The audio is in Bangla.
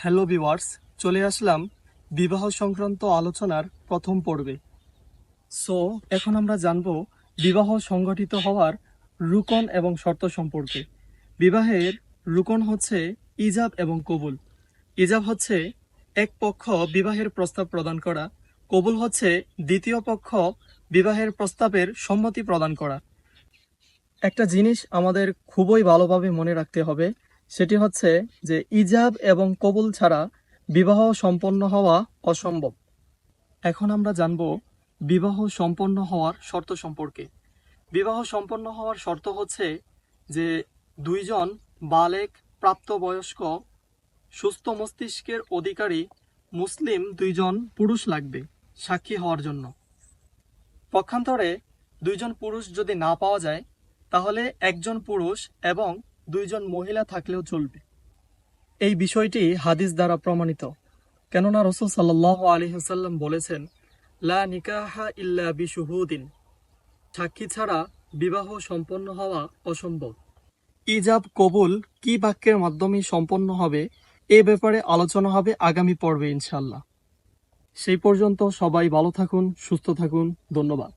হ্যালো ভিওয়ার্স চলে আসলাম বিবাহ সংক্রান্ত আলোচনার প্রথম পর্বে। সো, এখন আমরা জানব বিবাহ সংগঠিত হওয়ার রুকন এবং শর্ত সম্পর্কে। বিবাহের রুকন হচ্ছে ইজাব এবং কবুল। ইজাব হচ্ছে এক পক্ষ বিবাহের প্রস্তাব প্রদান করা, কবুল হচ্ছে দ্বিতীয় পক্ষ বিবাহের প্রস্তাবের সম্মতি প্রদান করা। একটা জিনিস আমাদের খুবই ভালোভাবে মনে রাখতে হবে সেটি হচ্ছে যে ইজাব এবং কবুল ছাড়া বিবাহ সম্পন্ন হওয়া অসম্ভব। এখন আমরা জানব বিবাহ সম্পন্ন হওয়ার শর্ত সম্পর্কে। বিবাহ সম্পন্ন হওয়ার শর্ত হচ্ছে যে দুইজন বালেক প্রাপ্তবয়স্ক সুস্থ মস্তিষ্কের অধিকারী মুসলিম দুইজন পুরুষ লাগবে সাক্ষী হওয়ার জন্য। পক্ষান্তরে দুইজন পুরুষ যদি না পাওয়া যায়, তাহলে একজন পুরুষ এবং দুইজন মহিলা থাকলেও চলবে। এই বিষয়টি হাদিস দ্বারা প্রমাণিত। কেননা রসুল সাল্লাহ আলী হাসাল্লাম বলেছেন, লা নিকাহা ইল্লা বিশুহুদিন। সাক্ষী ছাড়া বিবাহ সম্পন্ন হওয়া অসম্ভব। ইজাব কবুল কি বাক্যের মাধ্যমে সম্পন্ন হবে, এ ব্যাপারে আলোচনা হবে আগামী পর্বে ইনশাল্লাহ সেই পর্যন্ত সবাই ভালো থাকুন, সুস্থ থাকুন। ধন্যবাদ।